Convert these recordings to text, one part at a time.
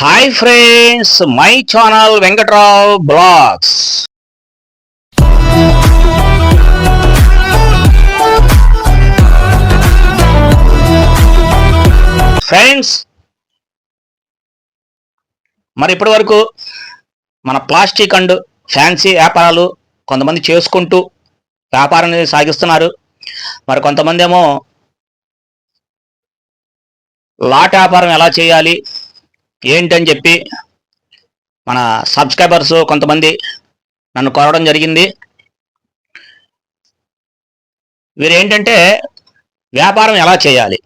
Hi friends my channel Venkatrao blogs. Friends మరి ఇప్పటి వరకు మన ప్లాస్టిక్ అండ్ ఫ్యాన్సీ వ్యాపారాలు కొంతమంది చేసుకుంటూ వ్యాపారం సాగిస్తున్నారు. మరి కొంతమంది ఏమో లాట్ వ్యాపారం ఎలా చేయాలి ఏంటని చెప్పి మన సబ్స్క్రైబర్స్ కొంతమంది నన్ను కోరడం జరిగింది. వీరు ఏంటంటే వ్యాపారం ఎలా చేయాలి?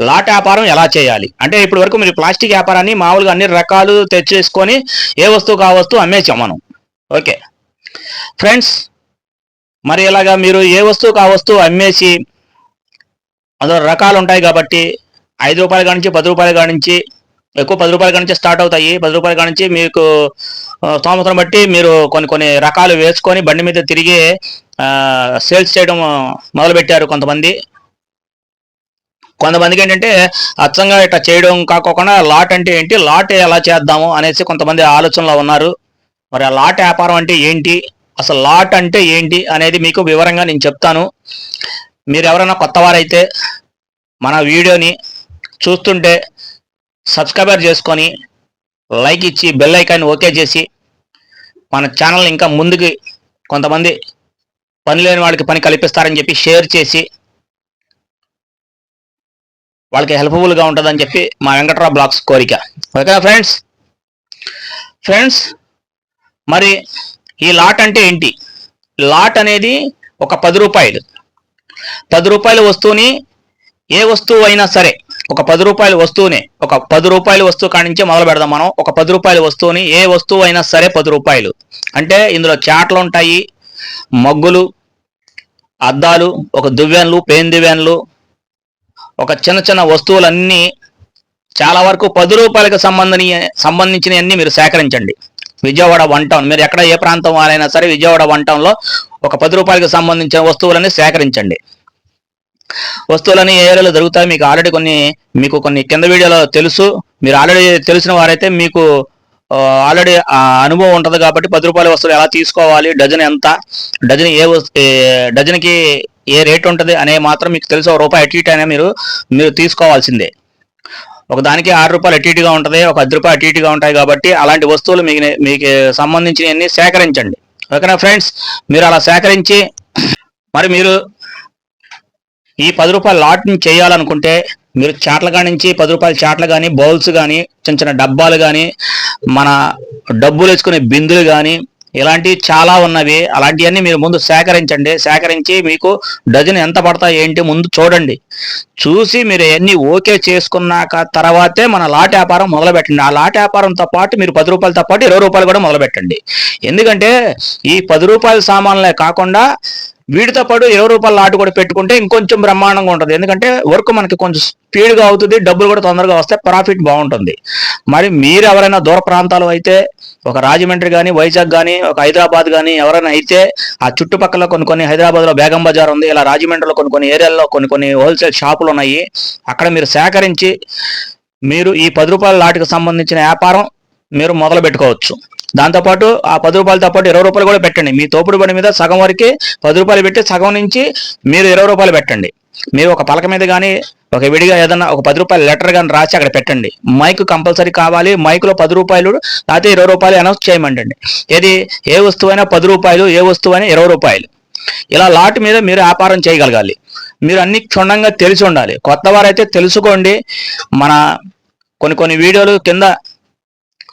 లాట్ వ్యాపారం ఎలా చేయాలి? అంటే ఇప్పటి వరకు మీరు ప్లాస్టిక్ వ్యాపారాన్ని మామూలుగా అన్ని రకాలు తెచ్చేసుకొని ఏ వస్తువు కా వస్తువు అమ్మేసాం మనం. ఓకే. ఫ్రెండ్స్ మరి ఇలాగా మీరు ఏ వస్తువు కా వస్తువు అమ్మేసి అందులో రకాలు ఉంటాయి కాబట్టి ఐదు రూపాయల కాడి నుంచి పది రూపాయల కాడి నుంచి ఎక్కువ పది రూపాయల నుంచి స్టార్ట్ అవుతాయి. పది రూపాయల నుంచి మీకు సంవత్సరం స్తోమతను బట్టి మీరు కొన్ని కొన్ని రకాలు వేసుకొని బండి మీద తిరిగి సేల్స్ చేయడం మొదలుపెట్టారు కొంతమంది. కొంతమందికి ఏంటంటే అచ్చంగా ఇట్లా చేయడం కాకోకుండా లాట్ అంటే ఏంటి లాట్ ఎలా చేద్దాము అనేసి కొంతమంది ఆలోచనలో ఉన్నారు. మరి ఆ లాట్ వ్యాపారం అంటే ఏంటి? అసలు లాట్ అంటే ఏంటి అనేది మీకు వివరంగా నేను చెప్తాను. మీరు ఎవరైనా కొత్త వారైతే మన వీడియోని చూస్తుంటే సబ్స్క్రైబర్ చేసుకొని లైక్ ఇచ్చి బెల్ ఐకాన్ ఓకే చేసి మన ఛానల్ ఇంకా ముందుకి కొంతమంది పని లేని వాళ్ళకి పని కల్పిస్తారని చెప్పి షేర్ చేసి వాళ్ళకి హెల్ప్ఫుల్గా ఉంటుందని చెప్పి మా వెంకట్రావు బ్లాగ్స్ కోరిక. ఓకేనా ఫ్రెండ్స్ ఫ్రెండ్స్ మరి ఈ లాట్ అంటే ఏంటి? లాట్ అనేది ఒక పది రూపాయలు. పది రూపాయల వస్తువుని ఏ వస్తువు అయినా సరే ఒక పది రూపాయల వస్తువుని ఒక పది రూపాయల వస్తువు కాడి నుంచే మొదలు పెడదాం మనం. ఒక పది రూపాయల వస్తువుని ఏ వస్తువు అయినా సరే పది రూపాయలు. అంటే ఇందులో చాట్లు ఉంటాయి మగ్గులు అద్దాలు ఒక దువ్వెన్లు పేన్ దువ్వెన్లు ఒక చిన్న చిన్న వస్తువులన్నీ చాలా వరకు పది రూపాయలకు సంబంధించి సంబంధించినవన్నీ మీరు సేకరించండి. విజయవాడ వన్ టౌన్ మీరు ఎక్కడ ఏ ప్రాంతం వారైనా సరే విజయవాడ వన్ టౌన్లో ఒక పది రూపాయలకు సంబంధించిన వస్తువులన్నీ సేకరించండి. వస్తువులని ఏ ఏరియాలో దొరుకుతాయి మీకు ఆల్రెడీ కొన్ని మీకు కొన్ని కింద వీడియోలో తెలుసు. మీరు ఆల్రెడీ తెలిసిన వారైతే మీకు ఆల్రెడీ అనుభవం ఉంటుంది కాబట్టి పది రూపాయల వస్తువులు ఎలా తీసుకోవాలి డజన్ ఎంత డజన్ ఏ వస్తు డజన్కి ఏ రేట్ ఉంటుంది అనే మాత్రం మీకు తెలుసు. ఒక రూపాయి అటు ఇటు అయినా మీరు మీరు తీసుకోవాల్సిందే. ఒక దానికి ఆరు రూపాయలు అటు ఇటుగా ఉంటుంది ఒక పది రూపాయలు అటు ఇటుగా ఉంటాయి కాబట్టి అలాంటి వస్తువులు మీకు మీకు సంబంధించినవన్నీ సేకరించండి. ఓకేనా ఫ్రెండ్స్? మీరు అలా సేకరించి మరి మీరు ఈ పది రూపాయల లాట్ని చేయాలనుకుంటే మీరు చాట్ల కాడి నుంచి పది రూపాయల చాట్లు కానీ బౌల్స్ కానీ చిన్న చిన్న డబ్బాలు కానీ మన డబ్బులు వేసుకునే బిందులు కానీ ఇలాంటివి చాలా ఉన్నవి. అలాంటివన్నీ మీరు ముందు సేకరించండి. సేకరించి మీకు డజన్ ఎంత పడతాయి ఏంటి ముందు చూడండి. చూసి మీరు అన్నీ ఓకే చేసుకున్నాక తర్వాతే మన లాట్ వ్యాపారం మొదలు పెట్టండి ఆ లాట్ వ్యాపారంతో పాటు మీరు పది రూపాయలతో పాటు ఇరవై రూపాయలు కూడా మొదలు పెట్టండి ఎందుకంటే ఈ పది రూపాయల సామాన్లే కాకుండా వీటితో పాటు ఇరవై రూపాయల లాట్ కూడా పెట్టుకుంటే ఇంకొంచెం బ్రహ్మాండంగా ఉంటుంది. ఎందుకంటే వర్క్ మనకి కొంచెం స్పీడ్గా అవుతుంది డబ్బులు కూడా తొందరగా వస్తే ప్రాఫిట్ బాగుంటుంది. మరి మీరు ఎవరైనా దూర ప్రాంతాలు అయితే ఒక రాజమండ్రి కానీ వైజాగ్ కానీ ఒక హైదరాబాద్ కానీ ఎవరైనా అయితే ఆ చుట్టుపక్కల కొన్ని కొన్ని హైదరాబాద్లో బేగం బజార్ ఉంది ఇలా రాజమండ్రిలో కొన్ని కొన్ని ఏరియాల్లో కొన్ని కొన్ని హోల్సేల్ షాపులు ఉన్నాయి. అక్కడ మీరు సేకరించి మీరు ఈ పది రూపాయల లాటుకు సంబంధించిన వ్యాపారం మీరు మొదలు పెట్టుకోవచ్చు దాంతోపాటు ఆ పది రూపాయలతో పాటు ఇరవై రూపాయలు కూడా పెట్టండి. మీ తోపుడు బండి మీద సగం వరకే పది రూపాయలు పెట్టి సగం నుంచి మీరు ఇరవై రూపాయలు పెట్టండి. మీరు ఒక పలక మీద కానీ ఒక విడిగా ఏదన్నా ఒక పది రూపాయల లెటర్ కానీ రాసి అక్కడ పెట్టండి. మైక్ కంపల్సరీ కావాలి. మైక్లో పది రూపాయలు లేకపోతే ఇరవై రూపాయలు అనౌన్స్ చేయమంటండి. ఏది? ఏ వస్తువైనా పది రూపాయలు ఏ వస్తువైనా ఇరవై రూపాయలు. ఇలా లాట్ మీద మీరు వ్యాపారం చేయగలగాలి. మీరు అన్ని క్షుణ్ణంగా తెలిసి ఉండాలి. కొత్త వారైతే తెలుసుకోండి. మన కొన్ని కొన్ని వీడియోలు కింద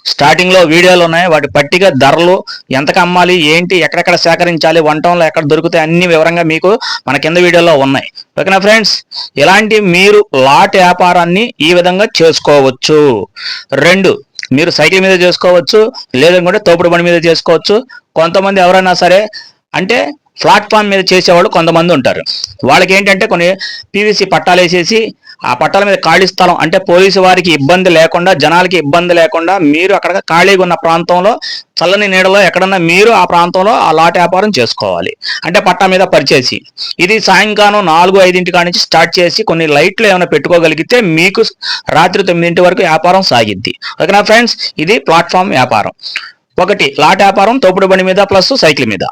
స్టార్టింగ్లో వీడియోలు ఉన్నాయి. వాటి పట్టిక ధరలు ఎంతకు అమ్మాలి ఏంటి ఎక్కడెక్కడ సేకరించాలి వంటంలో ఎక్కడ దొరుకుతాయి అన్ని వివరంగా మీకు మన కింద వీడియోలో ఉన్నాయి. ఓకేనా ఫ్రెండ్స్? ఇలాంటి మీరు లాట్ వ్యాపారాన్ని ఈ విధంగా చేసుకోవచ్చు. రెండు మీరు సైకిల్ మీద చేసుకోవచ్చు లేదనుకుంటే తోపుడు బండి మీద చేసుకోవచ్చు. కొంతమంది ఎవరైనా సరే అంటే ప్లాట్ఫామ్ మీద చేసేవాళ్ళు కొంతమంది ఉంటారు. వాళ్ళకి ఏంటంటే కొన్ని పీవీసీ పట్టాలు వేసేసి ఆ పట్టాల మీద ఖాళీ స్థలం అంటే పోలీసు వారికి ఇబ్బంది లేకుండా జనాలకి ఇబ్బంది లేకుండా మీరు అక్కడ ఖాళీగా ఉన్న ప్రాంతంలో చల్లని నీడలో ఎక్కడన్నా మీరు ఆ ప్రాంతంలో ఆ లాట్ వ్యాపారం చేసుకోవాలి. అంటే పట్టా మీద పరిచేసి. ఇది సాయంకాలం నాలుగు ఐదింటి కాడి నుంచి స్టార్ట్ చేసి కొన్ని లైట్లు ఏమైనా పెట్టుకోగలిగితే మీకు రాత్రి తొమ్మిదింటి వరకు వ్యాపారం సాగిద్ది. ఓకేనా ఫ్రెండ్స్? ఇది ప్లాట్ఫామ్ వ్యాపారం. ఒకటి లాట్ వ్యాపారం తోపుడు బండి మీద ప్లస్ సైకిల్ మీద.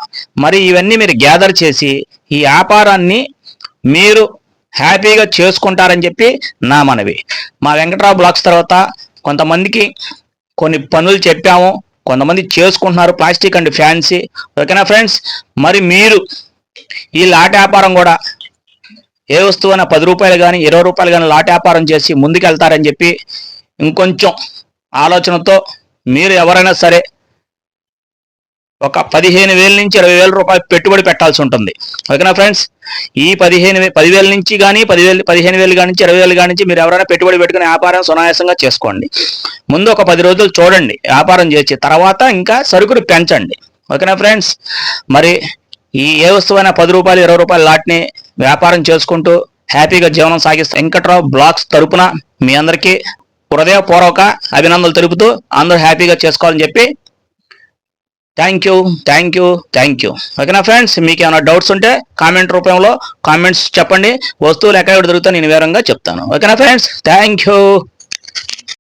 మరి ఇవన్నీ మీరు గ్యాదర్ చేసి ఈ వ్యాపారాన్ని మీరు హ్యాపీగా చేసుకుంటారని చెప్పి నా మనవి. మా వెంకట్రావు బ్లాక్స్ తర్వాత కొంతమందికి కొన్ని పనులు చెప్పాము కొంతమంది చేసుకుంటున్నారు ప్లాస్టిక్ అండ్ ఫ్యాన్సీ. ఓకేనా ఫ్రెండ్స్? మరి మీరు ఈ లాట్ వ్యాపారం కూడా ఏ వస్తువు పది రూపాయలు కానీ ఇరవై రూపాయలు కానీ లాట్ వ్యాపారం చేసి ముందుకెళ్తారని చెప్పి ఇంకొంచెం ఆలోచనతో మీరు ఎవరైనా సరే ఒక పదిహేను వేల నుంచి ఇరవై వేల రూపాయలు పెట్టుబడి పెట్టాల్సి ఉంటుంది. ఓకేనా ఫ్రెండ్స్? ఈ పదిహేను పదివేల నుంచి కానీ పదివేలు పదిహేను వేలు కానీ ఇరవై వేలు కానీ మీరు ఎవరైనా పెట్టుబడి పెట్టుకుని వ్యాపారం సునాయాసంగా చేసుకోండి. ముందు ఒక పది రోజులు చూడండి వ్యాపారం చేసి తర్వాత ఇంకా సరుకులు పెంచండి. ఓకేనా ఫ్రెండ్స్? మరి ఈ ఏ వస్తువైనా పది రూపాయలు ఇరవై రూపాయల లాట్ని వ్యాపారం చేసుకుంటూ హ్యాపీగా జీవనం సాగిస్తే వెంకట్రావు బ్లాక్స్ తరపున మీ అందరికీ హృదయపూర్వక అభినందనలు తెలుపుతూ అందరూ హ్యాపీగా చేసుకోవాలని చెప్పి thank you thank you thank you ఓకేనా ఫ్రెండ్స్ మీకు ఏమైనా డౌట్స్ ఉంటే కామెంట్ రూపంలో కామెంట్స్ చెప్పండి. వస్తువులు ఎక్కడ దొరుకుతా నేను వివరంగా చెప్తాను. ఓకేనా ఫ్రెండ్స్ థ్యాంక్ యూ